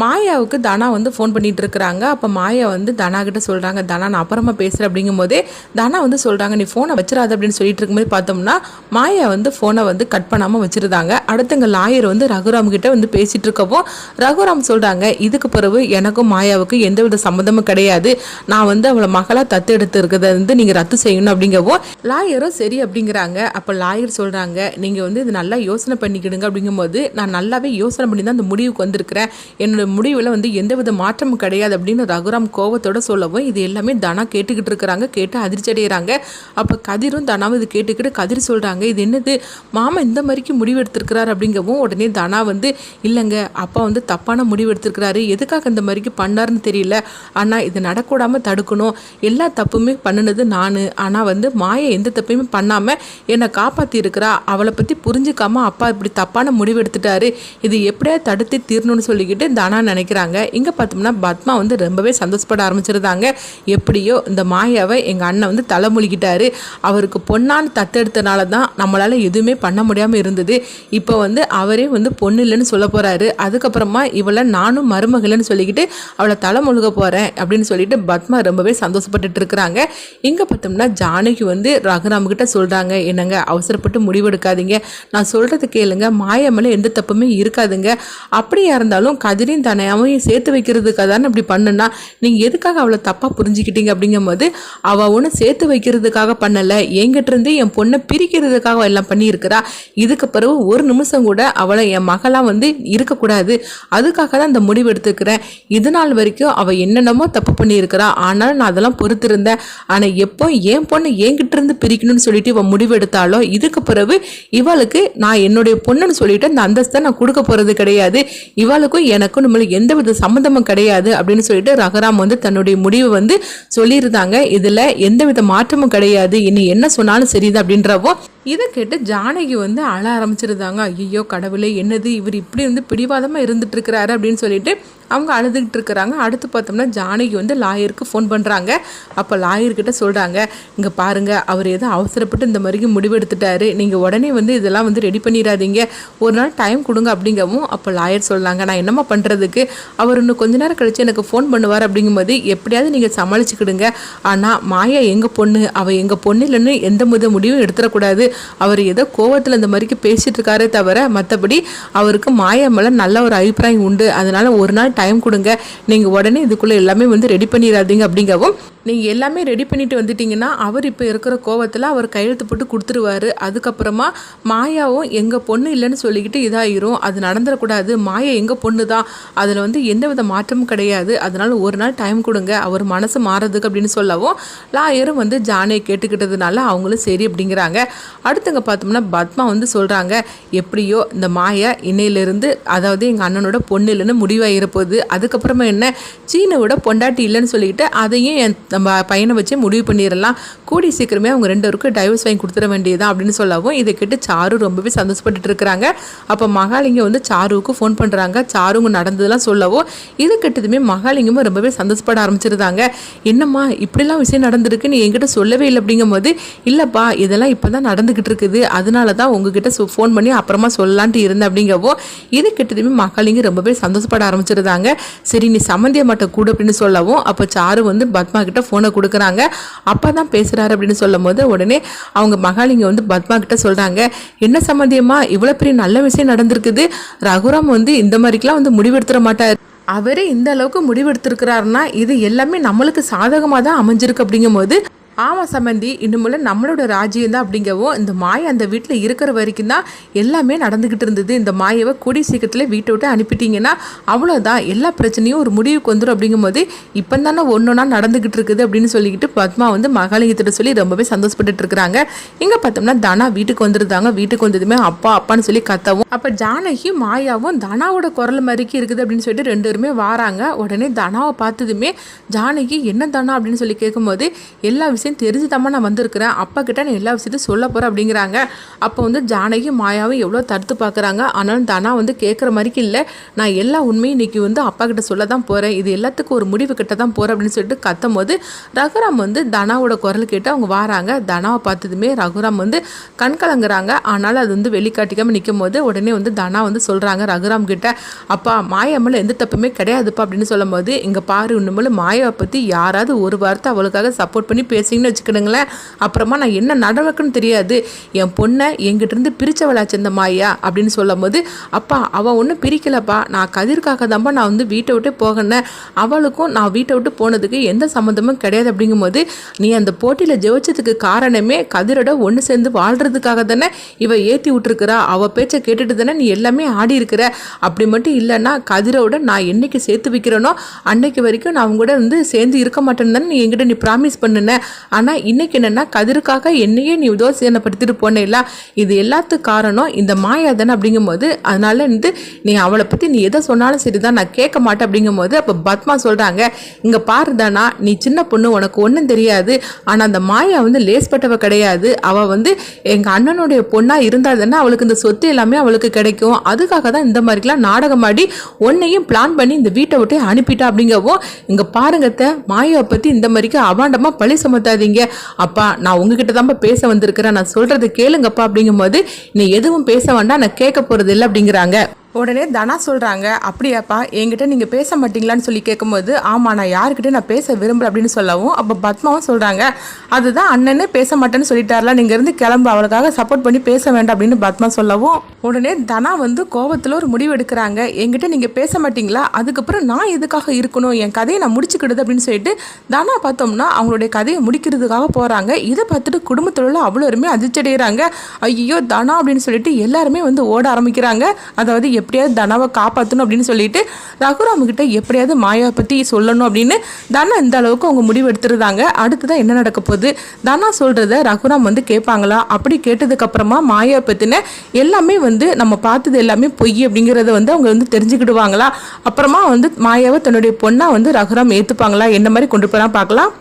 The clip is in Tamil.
மாயாவுக்கு தனா வந்து ஃபோன் பண்ணிகிட்டு இருக்கிறாங்க அப்போ மாயா வந்து தனா கிட்ட சொல்கிறாங்க தனா நான் அப்புறமா பேசுகிறேன் அப்படிங்கும் போதே தனா வந்து சொல்கிறாங்க நீ ஃபோனை வச்சிடாத. அப்படின்னு சொல்லிட்டு இருக்கும்போது பார்த்தோம்னா மாயா வந்து ஃபோனை வந்து கட் பண்ணாமல் வச்சுருந்தாங்க. அடுத்தங்க லாயர் வந்து ரகுராம் கிட்ட வந்து பேசிகிட்டு இருக்கப்போ ரகுராம் சொல்கிறாங்க இதுக்கு பிறகு எனக்கும் மாயாவுக்கும் எந்தவித சம்மந்தமும் கிடையாது. நான் வந்து அவளை மகளாக தத்து எடுத்து இருக்கிறத வந்து நீங்கள் ரத்து செய்யணும். அப்படிங்கவோ லாயரும் சரி அப்படிங்கிறாங்க. அப்போ லாயர் சொல்கிறாங்க நீங்கள் வந்து இது நல்லா யோசனை பண்ணிக்கிடுங்க. அப்படிங்கும்போது நான் நல்லாவே யோசனை பண்ணி தான் அந்த முடிவுக்கு வந்திருக்கிறேன். என்னோட முடிவில் வந்து எந்தவித மாற்றமும் கிடையாது அப்படின்னு ரகுராம் கோவத்தோட சொல்லவும் இது எல்லாமே தனா கேட்டுக்கிட்டு இருக்கிறாங்க கேட்டு அதிர்ச்சி அடைகிறாங்க அப்போ கதிரும் தனாவும் இது கேட்டுக்கிட்டு கதிர் சொல்கிறாங்க இது என்னது? மாமா இந்த மாதிரிக்கு முடிவு எடுத்திருக்கிறாரு அப்படிங்கவும் உடனே தனா வந்து இல்லைங்க அப்பா வந்து தப்பான முடிவு எடுத்திருக்கிறாரு எதுக்காக இந்த மாதிரிக்கு பண்ணாருன்னு தெரியல. ஆனால் இது நடக்கூடாமல் தடுக்கணும். எல்லா தப்புமே பண்ணினது நான். ஆனால் வந்து மாயை எந்த தப்பையுமே பண்ணாமல் என்னை காப்பாற்றி இருக்கிறா அவளை பற்றி புரிஞ்சுக்காம அப்பா இப்படி தப்பான முடிவு எடுத்துட்டாரு இது எப்படியா தடுத்து தீரணும்னு சொல்லிக்கிட்டு தனா நினைக்கிறாங்க. இங்கே பார்த்தோம்னா பத்மா வந்து ரொம்பவே சந்தோஷப்பட ஆரம்பிச்சிருந்தாங்க. எப்படியோ இந்த மாயாவை எங்கள் அண்ணன் வந்து தலைமொழிக்கிட்டாரு அவருக்கு பொண்ணான்னு தத்தெடுத்தனால தான் நம்மளால் எதுவுமே பண்ண முடியாமல் இருந்தது. இப்போ வந்து அவரே வந்து பொண்ணு இல்லைன்னு சொல்ல போகிறாரு அதுக்கப்புறமா இவளை நானும் மருமகள்னு சொல்லிக்கிட்டு அவளை தலைமுழுக போகிறேன் அப்படின்னு சொல்லிட்டு பத்மா ரொம்பவே சந்தோஷப்பட்டுட்டு இருக்கிறாங்க. இங்கே பார்த்தோம்னா ஜானகி வந்து ரகுராம்கிட்ட சொல்கிறாங்க என்னங்க அவசரப்பட்டு முடிவெடுக்காதீங்க. நான் சொல்கிறது கேளுங்க. மாயா மேலே எந்த தப்புமே இருக்காதுங்க. அப்படியா இருந்தாலும் கதிரையும் அவையும் சேர்த்து வைக்கிறதுக்காக தானே அப்படி பண்ணுனா நீங்கள் எதுக்காக அவளை தப்பாக புரிஞ்சுக்கிட்டீங்க அப்படிங்கும்போது அவள் ஒன்றும் சேர்த்து வைக்கிறதுக்காக பண்ணலை என்கிட்டருந்து என் பொண்ணை பிரிக்கிறதுக்காக எல்லாம் பண்ணியிருக்கிறா. இதுக்கு பிறகு ஒரு நிமிஷம் கூட அவளை என் மகளாக வந்து இருக்கக்கூடாது. அதுக்காக தான் இந்த முடிவு எடுத்துக்கிறேன். இது நாள் வரைக்கும் அவள் என்னென்னமோ தப்பு பண்ணியிருக்கிறா. ஆனாலும் நான் அதெல்லாம் பொறுத்திருந்தேன். ஆனால் எப்போ என் பொண்ணு என்கிட்ட இருந்து பிரிக்கணும்னு சொல்லிட்டு இவன் முடிவு எடுத்தாலோ இதுக்கு பிறகு இவளுக்கு நான் என்னுடைய பொண்ணுன்னு சொல்லிட்டு அந்த அந்தஸ்தை நான் கொடுக்க போகிறது கிடையாது. இவளுக்கும் எனக்கும் எந்த எந்தவித சம்மந்தமும் கிடையாது அப்படின்னு சொல்லிட்டு ரகராம் வந்து தன்னுடைய முடிவு வந்து சொல்லியிருந்தாங்க. இதில் எந்தவித மாற்றமும் கிடையாது. இனி என்ன சொன்னாலும் சரிதான் அப்படின்றவோ இதை கேட்டு ஜானகி வந்து அழ ஆரம்பிச்சிருந்தாங்க. ஐயோ கடவுளே என்னது இவர் இப்படி வந்து பிடிவாதமாக இருந்துட்டுருக்கிறாரு அப்படின்னு சொல்லிட்டு அவங்க அழுதுகிட்டு இருக்கிறாங்க. அடுத்து பார்த்தோம்னா ஜானகி வந்து லாயருக்கு ஃபோன் பண்ணுறாங்க அப்போ லாயர்கிட்ட சொல்கிறாங்க இங்கே பாருங்கள் அவர் ஏதோ அவசரப்பட்டு இந்த மாதிரிக்கு முடிவெடுத்துட்டாரு. நீங்கள் உடனே வந்து இதெல்லாம் வந்து ரெடி பண்ணிடாதீங்க ஒரு நாள் டைம் கொடுங்க அப்படிங்கவும் அப்போ லாயர் சொல்கிறாங்க நான் என்னம்மா பண்ணுறதுக்கு அவர் இன்னும் கொஞ்ச நேரம் கழித்து எனக்கு ஃபோன் பண்ணுவார் அப்படிங்கும்போது எப்படியாவது நீங்கள் சமாளிச்சுக்கிடுங்க. ஆனால் மாயா எங்கள் பொண்ணு? அவள் எங்கள் பொண்ணு இல்லைன்னு எந்த முத முடிவும் எடுத்துடக்கூடாது. அவர் ஏதோ கோவத்தில் இந்த மாதிரிக்கு பேசிட்டு இருக்காரே தவிர மற்றபடி அவருக்கு மாயா மேலே நல்ல ஒரு அபிப்பிராயம் உண்டு. அதனால ஒரு நாள் டைம் கொடுங்க. நீங்கள் உடனே இதுக்குள்ளே எல்லாமே வந்து ரெடி பண்ணிடாதீங்க அப்படிங்கவும் நீங்கள் எல்லாமே ரெடி பண்ணிட்டு வந்துட்டீங்கன்னா அவர் இப்போ இருக்கிற கோவத்தில் அவர் கையெழுத்து போட்டு கொடுத்துருவாரு. அதுக்கப்புறமா மாயாவும் எங்கள் பொண்ணு இல்லைன்னு சொல்லிக்கிட்டு இதாயிரும். அது நடந்துடக்கூடாது. மாயா எங்கள் பொண்ணு தான் அதில் வந்து எந்தவித மாற்றமும் கிடையாது. அதனால் ஒரு நாள் டைம் கொடுங்க. அவர் மனசு மாறதுக்கு அப்படின்னு சொல்லவும் லாயரும் வந்து ஜானியை கேட்டுக்கிட்டதுனால அவங்களும் சரி அப்படிங்கிறாங்க. அடுத்தங்க பார்த்தோம்னா பத்மா வந்து சொல்கிறாங்க எப்படியோ இந்த மாயா இன்னையிலேருந்து அதாவது எங்கள் அண்ணனோட பொண்ணு இல்லைன்னு முடிவாகிற போகுது அதுக்கப்புறமா என்ன? சீனோட பொண்டாட்டி இல்லைன்னு சொல்லிக்கிட்டு அதையும் என் நம்ம பையனை வச்சு முடிவு பண்ணிடலாம். கூடி சீக்கிரமே அவங்க ரெண்டு பேருக்கும் டைவர்ஸ் வாங்கி கொடுத்துட வேண்டியதான் அப்படின்னு சொல்லவும் இதை கேட்டு சாரு ரொம்பவே சந்தோஷப்பட்டுட்டு இருக்கிறாங்க. அப்போ மகாலிங்கம் வந்து சாருவுக்கு ஃபோன் பண்ணுறாங்க சாருங்க நடந்ததெல்லாம் சொல்லவும் இது கெட்டதுமே மகாலிங்கமும் ரொம்பவே சந்தோஷப்பட ஆரம்பிச்சிருந்தாங்க. என்னம்மா இப்படிலாம் விஷயம் நடந்திருக்கு நீ என்கிட்ட சொல்லவே இல்லை அப்படிங்கும்போது இல்லைப்பா இதெல்லாம் இப்போ தான் நடந்துக்கிட்டு இருக்குது. அதனால தான் உங்ககிட்ட ஃபோன் பண்ணி அப்புறமா சொல்லலான்ட்டு இருந்தேன் அப்படிங்கவோ இது கெட்டதுமே மகாலிங்கம் ரொம்பவே சந்தோஷப்பட ஆரம்பிச்சிருந்தாங்க. சரி நீ சம்மந்திய மாட்ட கூட அப்படின்னு சொல்லவும் அப்போ சாரு வந்து பத்மா கிட்ட ஃபோனை கொடுக்குறாங்க. அப்பா தான் பேசுகிறாரு அப்படின்னு சொல்லும் போது உடனே அவங்க மகாலிங்க வந்து பத்மா கிட்ட சொல்கிறாங்க என்ன சம்மந்தியமா இவ்வளோ பெரிய நல்ல விஷயம் நடந்திருக்குது. ரகுராம் வந்து இந்த மாதிரிக்கெலாம் வந்து முடிவெடுத்துட மாட்டார். அவரே இந்த அளவுக்கு முடிவெடுத்திருக்கிறாருன்னா இது எல்லாமே நம்மளுக்கு சாதகமாக தான் அமைஞ்சிருக்கு அப்படிங்கும்போது ஆமாம் சம்மந்தி இன்னுமுள்ள நம்மளோட ராஜ்யம் தான் அப்படிங்கவும் இந்த மாயை அந்த வீட்டில் இருக்கிற வரைக்கும் தான் எல்லாமே நடந்துக்கிட்டு இருந்தது. இந்த மாயவை கூடி சீக்கிரத்தில் வீட்டை விட்டு அனுப்பிட்டீங்கன்னா அவ்வளோதான் எல்லா பிரச்சனையும் ஒரு முடிவுக்கு வந்துடும் அப்படிங்கும்போது இப்போ தானே ஒன்றா நடந்துக்கிட்டு இருக்குது அப்படின்னு சொல்லிக்கிட்டு பத்மா வந்து மகாலிங்கத்திட்ட சொல்லி ரொம்பவே சந்தோஷப்பட்டுட்டு இருக்கிறாங்க. இங்கே பார்த்தோம்னா தனா வீட்டுக்கு வந்துருந்தாங்க. வீட்டுக்கு வந்ததுமே அப்பா அப்பான்னு சொல்லி கத்தவும் அப்போ ஜானகி மாயாவும் தனாவோட குரல் மாதிரிக்கு இருக்குது அப்படின்னு சொல்லிட்டு ரெண்டு பேருமே வாராங்க. உடனே தனாவை பார்த்ததுமே ஜானகி என்ன தனா? அப்படின்னு சொல்லி கேட்கும்போது எல்லா விஷயம் விஷயம் தெரிஞ்சுதாம்மா நான் வந்திருக்கிறேன். அப்பா கிட்ட நான் எல்லா விஷயத்தையும் சொல்ல போகிறேன் அப்படிங்கிறாங்க. அப்போ வந்து ஜானகியும் மாயாவும் எவ்வளோ தடுத்து பார்க்குறாங்க. ஆனாலும் தனா வந்து கேட்குற மாதிரிக்கு இல்லை. நான் எல்லா உண்மையும் இன்னைக்கு வந்து அப்பா கிட்ட சொல்ல தான் போகிறேன் இது எல்லாத்துக்கும் ஒரு முடிவு கிட்ட தான் போகிறேன் அப்படின்னு சொல்லிட்டு கத்தும் போது ரகுராம் வந்து தனாவோட குரல் கேட்டு அவங்க வாராங்க. தனாவை பார்த்ததுமே ரகுராம் வந்து கண் கலங்குறாங்க. ஆனாலும் அது வந்து வெளிக்காட்டிக்காமல் நிற்கும் போது உடனே வந்து தனா வந்து சொல்கிறாங்க ரகுராம் கிட்ட அப்பா மாயாமல் எந்த தப்புமே கிடையாதுப்பா அப்படின்னு சொல்லும்போது இங்கே பாரு இன்னும் மாயாவை பற்றி யாராவது ஒரு வார்த்தை அவளுக்காக சப்போர்ட் பண்ணி பேசிங்கன்னு வச்சுக்கிடுங்களேன். அப்புறமா நான் என்ன நடவக்குன்னு தெரியாது. என் பொண்ணை என்கிட்ட இருந்து பிரிச்சவளாச்சு இந்த மாயா அப்படின்னு சொல்லும்போது அப்பா அவள் ஒன்றும் பிரிக்கலப்பா. நான் கதிர்க்காக தான்ப்பா நான் வந்து வீட்டை விட்டு போகினேன் அவளுக்கும் நான் வீட்டை விட்டு போனதுக்கு எந்த சம்மந்தமும் கிடையாது அப்படிங்கும்போது நீ அந்த போட்டியில் ஜெயிச்சதுக்கு காரணமே கதிரோட ஒன்று சேர்ந்து வாழ்கிறதுக்காக தானே இவ ஏற்றி விட்டுருக்குறா. அவள் பேச்சை கேட்டுட்டு தானே நீ எல்லாமே ஆடி இருக்கிற. அப்படி மட்டும் இல்லைன்னா கதிரோட நான் என்னைக்கு சேர்த்து வைக்கிறேனோ அன்னைக்கு வரைக்கும் நான் அவங்க கூட வந்து சேர்ந்து இருக்க மாட்டேன்னு தானே நீ என்கிட்ட நீ ப்ராமிஸ் பண்ணுன. ஆனால் இன்னைக்கு என்னென்னா கதிருக்காக என்னையே நீ உதோசீனப்படுத்திட்டு போனேல்ல? இது எல்லாத்துக்கும் காரணம் இந்த மாயா அப்படிங்கும்போது அதனால வந்து நீ அவளை பற்றி நீ எதை சொன்னாலும் சரிதான் நான் கேட்க மாட்டேன் அப்படிங்கும்போது அப்போ பத்மா சொல்கிறாங்க இங்கே பாருதானா நீ சின்ன பொண்ணு உனக்கு ஒன்றும் தெரியாது. ஆனால் அந்த மாயா வந்து லேஸ்பட்டவ கிடையாது. அவள் வந்து எங்கள் அண்ணனுடைய பொண்ணாக இருந்தால் தானே அவளுக்கு இந்த சொத்து எல்லாமே அவளுக்கு கிடைக்கும். அதுக்காக தான் இந்த மாதிரிலாம் நாடகம் ஆடி உன்னையும் பிளான் பண்ணி இந்த வீட்டை விட்டு அனுப்பிட்டா அப்படிங்கவும் இங்கே பாருங்கத்த மாயாவை பற்றி இந்த மாதிரிக்கு அவாண்டமாக பழி பேசாதீங்க. அப்பா நான் உங்ககிட்ட தான்ப்பா பேச வந்திருக்கிறேன். நான் சொல்றது கேளுங்கப்பா அப்படிங்கும்போது நீ எதுவும் பேச வேண்டாம் நான் கேட்க போகிறது இல்லை அப்படிங்கிறாங்க. உடனே தனா சொல்கிறாங்க அப்படியாப்பா என்கிட்ட நீங்கள் பேச மாட்டீங்களான்னு சொல்லி கேட்கும்போது ஆமாம் நான் யாருக்கிட்டே நான் பேச விரும்புகிறேன் அப்படின்னு சொல்லவும் அப்போ பத்மாவும் சொல்கிறாங்க அதுதான் அண்ணனே பேச மாட்டேன்னு சொல்லிட்டார்ல நீங்கள் இருந்து கிளம்பு அவளுக்காக சப்போர்ட் பண்ணி பேச வேண்டாம் அப்படின்னு பத்மா சொல்லவும் உடனே தனா வந்து கோபத்தில் ஒரு முடிவு எடுக்கிறாங்க என்கிட்ட நீங்கள் பேச மாட்டீங்களா? அதுக்கப்புறம் நான் எதுக்காக இருக்கணும்? என் கதையை நான் முடிச்சுக்கிடுது அப்படின்னு சொல்லிட்டு தனா பார்த்தோம்னா அவங்களுடைய கதையை முடிக்கிறதுக்காக போகிறாங்க இதை பார்த்துட்டு குடும்பத்தில் அவ்வளோருமே அதிர்ச்சடைகிறாங்க ஐயோ தனா அப்படின்னு சொல்லிட்டு எல்லாருமே வந்து ஓட ஆரம்பிக்கிறாங்க. அதாவது எப்படியாவது தனாவை காப்பாற்றணும் அப்படின்னு சொல்லிட்டு ரகுராமுக்கிட்ட எப்படியாவது மாயாவை பற்றி சொல்லணும் அப்படின்னு தனா இந்த அளவுக்கு அவங்க முடிவு எடுத்துருந்தாங்க அடுத்ததான் என்ன நடக்க போகுது? தனா சொல்கிறத ரகுராம் வந்து கேட்பாங்களா? அப்படி கேட்டதுக்கப்புறமா மாயாவை பற்றின எல்லாமே வந்து நம்ம பார்த்தது எல்லாமே பொய் அப்படிங்கிறத வந்து அவங்க வந்து தெரிஞ்சுக்கிடுவாங்களா? அப்புறமா வந்து மாயாவை தன்னுடைய பொண்ணாக வந்து ரகுராம் ஏற்றுப்பாங்களா என்ன மாதிரி கொண்டு போகலாம் பார்க்கலாம்.